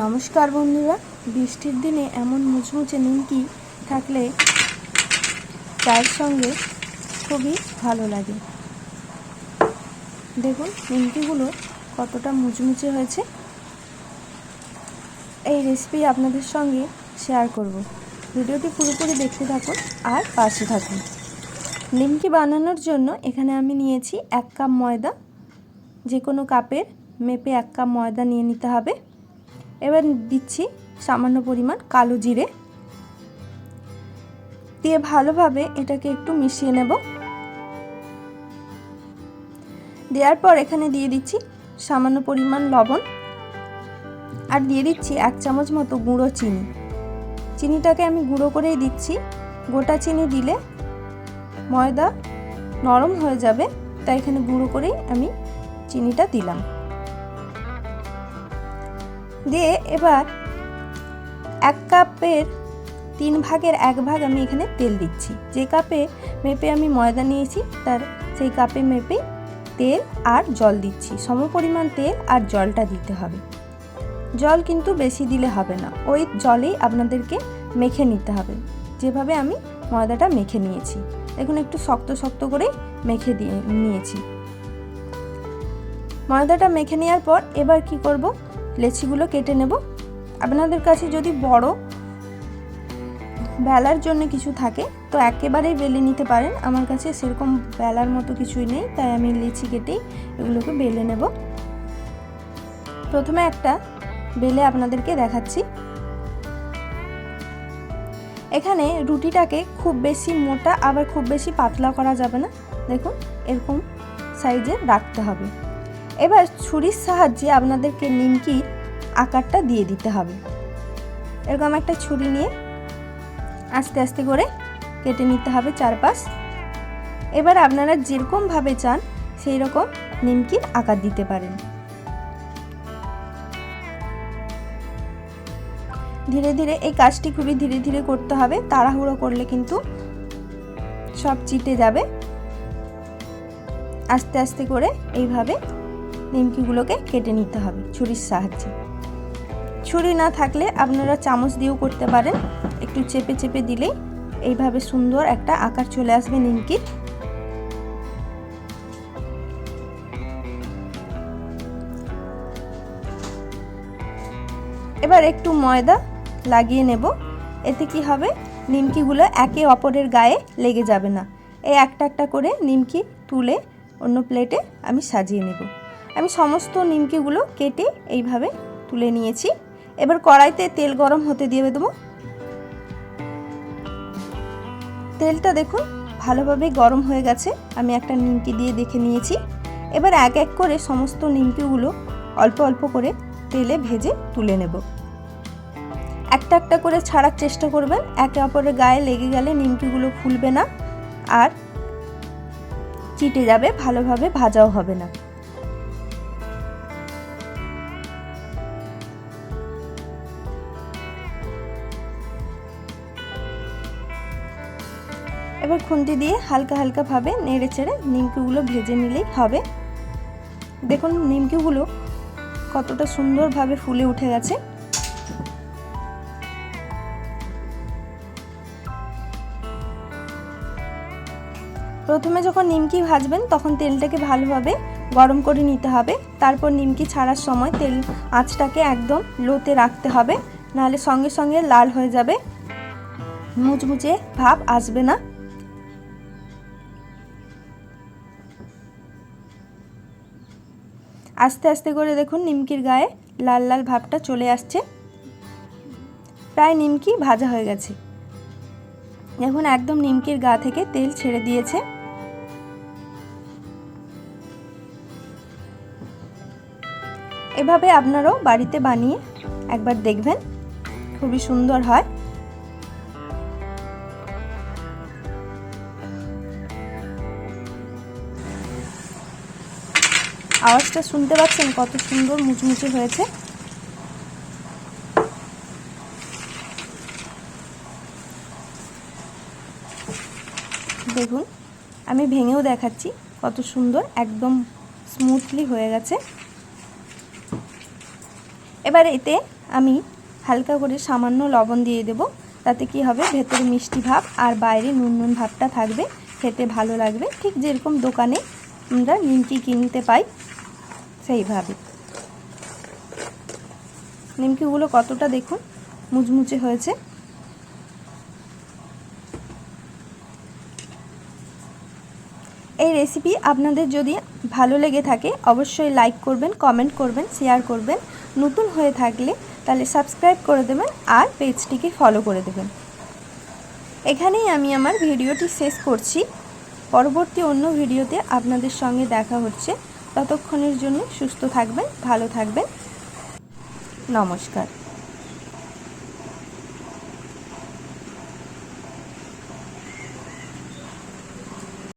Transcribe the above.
নমস্কার বন্ধুরা, বৃষ্টির দিনে এমন মুচমুচে নিমকি থাকলে চায়ের সঙ্গে খুবই ভালো লাগে। দেখুন নিমকিগুলো কতটা মুচমুচে হয়েছে। এই রেসিপি আপনাদের সঙ্গে শেয়ার করব। ভিডিওটি পুরোপুরি দেখতে থাকুন আর পাশে থাকুন। নিমকি বানানোর জন্য এখানে আমি নিয়েছি এক কাপ ময়দা। যে কোনো কাপের মেপে এক কাপ ময়দা নিয়ে নিতে হবে। এবার দিচ্ছি সামান্য পরিমাণ কালো জিরে। দিয়ে ভালোভাবে এটাকে একটু মিশিয়ে নেব। দেওয়ার পর এখানে দিয়ে দিচ্ছি সামান্য পরিমাণ লবণ। আর দিয়ে দিচ্ছি এক চামচ মতো গুঁড়ো চিনি। চিনিটাকে আমি গুঁড়ো করেই দিচ্ছি। গোটা চিনি দিলে ময়দা নরম হয়ে যাবে। তাই এখানে গুঁড়ো করেই আমি চিনিটা দিলাম। দিয়ে এবার এক কাপের তিন ভাগের এক ভাগ আমি এখানে তেল দিচ্ছি। যে কাপে মেপে আমি ময়দা নিয়েছি, তার সেই কাপে মেপে তেল আর জল দিচ্ছি। সম পরিমাণ তেল আর জলটা দিতে হবে। জল কিন্তু বেশি দিলে হবে না। ওই জলেই আপনাদেরকে মেখে নিতে হবে। যেভাবে আমি ময়দাটা মেখে নিয়েছি। দেখুন, একটু শক্ত শক্ত করে মেখে দিয়ে নিয়েছি। ময়দাটা মেখে নেওয়ার পর এবার কি করব? লেচিগুলো কেটে নেব। আপনাদের কাছে যদি বড় বেলার জন্য কিছু থাকে, তো একেবারেই বেলে নিতে পারেন। আমার কাছে সেরকম বেলার মতো কিছুই নেই, তাই আমি লেচি কেটেই এগুলোকে বেলে নেব। প্রথমে একটা বেলে আপনাদেরকে দেখাচ্ছি। এখানে রুটিটাকে খুব বেশি মোটা, আবার খুব বেশি পাতলা করা যাবে না। দেখুন, এরকম সাইজে রাখতে হবে। এবার ছুরির সাহায্যে আপনাদেরকে নিমকির আকারটা দিয়ে দিতে হবে। এরকম একটা ছুরি নিয়ে আস্তে আস্তে করে কেটে নিতে হবে চারপাশ। এবার আপনারা যেরকমভাবে চান সেই রকম নিমকির আকার দিতে পারেন। ধীরে ধীরে এই কাজটি খুবই ধীরে ধীরে করতে হবে। তাড়াহুড়ো করলে কিন্তু সব চিটে যাবে। আস্তে আস্তে করে এইভাবে নিমকিগুলোকে কেটে নিতে হবে ছুরির সাহায্যে। ছুরি না থাকলে আপনারা চামচ দিয়েও করতে পারেন। একটু চেপে চেপে দিলেই এইভাবে সুন্দর একটা আকার চলে আসবে নিমকির। এবার একটু ময়দা লাগিয়ে নেব। এতে কি হবে? নিমকিগুলো একে অপরের গায়ে লেগে যাবে না। এই একটা একটা করে নিমকি তুলে অন্য প্লেটে আমি সাজিয়ে নেব। আমি সমস্ত নিমকিগুলো কেটে এইভাবে তুলে নিয়েছি। এবার কড়াইতে তেল গরম হতে দিয়ে দেবো। তেলটা দেখুন ভালোভাবে গরম হয়ে গেছে। আমি একটা নিমকি দিয়ে দেখে নিয়েছি। এবার এক এক করে সমস্ত নিমকিগুলো অল্প অল্প করে তেলে ভেজে তুলে নেব। একটা একটা করে ছাড়ার চেষ্টা করবেন। একে অপরের গায়ে লেগে গেলে নিমকিগুলো ফুলবে না। আর চিটে যাবে, ভালোভাবে ভাজাও হবে না। এবার খুন্তি দিয়ে হালকা হালকাভাবে নেড়ে চেড়ে নিমকিগুলো ভেজে নিলেই হবে। দেখুন নিমকিগুলো কতটা সুন্দরভাবে ফুলে উঠে গেছে। প্রথমে যখন নিমকি ভাজবেন, তখন তেলটাকে ভালোভাবে গরম করে নিতে হবে। তারপর নিমকি ছাড়ার সময় তেল আঁচটাকে একদম লোতে রাখতে হবে, নাহলে সঙ্গে সঙ্গে লাল হয়ে যাবে। মুচমুচে ভাব আসবে না। আস্তে আস্তে করে দেখুন নিমকির গায়ে লাল লাল ভাবটা চলে আসছে। প্রায় নিমকি ভাজা হয়ে গেছে। এখন একদম নিমকির গা থেকে তেল ছেড়ে দিয়েছে। এভাবে আপনারাও বাড়িতে বানিয়ে একবার দেখবেন। খুবই সুন্দর হয়। আওয়াজটা শুনতে পাচ্ছেন? কত সুন্দর মুচমুচে হয়েছে। দেখুন, আমি ভেঙেও দেখাচ্ছি। কত সুন্দর, একদম স্মুথলি হয়ে গেছে। এবার এতে আমি হালকা করে সামান্য লবণ দিয়ে দেব। তাতে কি হবে? ভেতরে মিষ্টি ভাব আর বাইরে নুন নুন ভাবটা থাকবে। খেতে ভালো লাগবে। ঠিক যেরকম দোকানে আমরা নিমকি কিনতে পাই। সেইভাবে। নিমকিগুলো কতটা দেখুন? মুচমুচে হয়েছে। এই রেসিপি আপনাদের যদি ভালো লেগে থাকে, অবশ্যই লাইক করবেন কমেন্ট করবেন শেয়ার করবেন। নতুন হয়ে থাকলে তাহলে সাবস্ক্রাইব করে দেবেন আর পেজটিকে ফলো করে দেবেন। এখানেই আমি আমার ভিডিওটি শেষ করছি। পরবর্তী অন্য ভিডিওতে আপনাদের সঙ্গে দেখা হচ্ছে। ততক্ষণের জন্য সুস্থ থাকবেন ভালো থাকবেন। নমস্কার।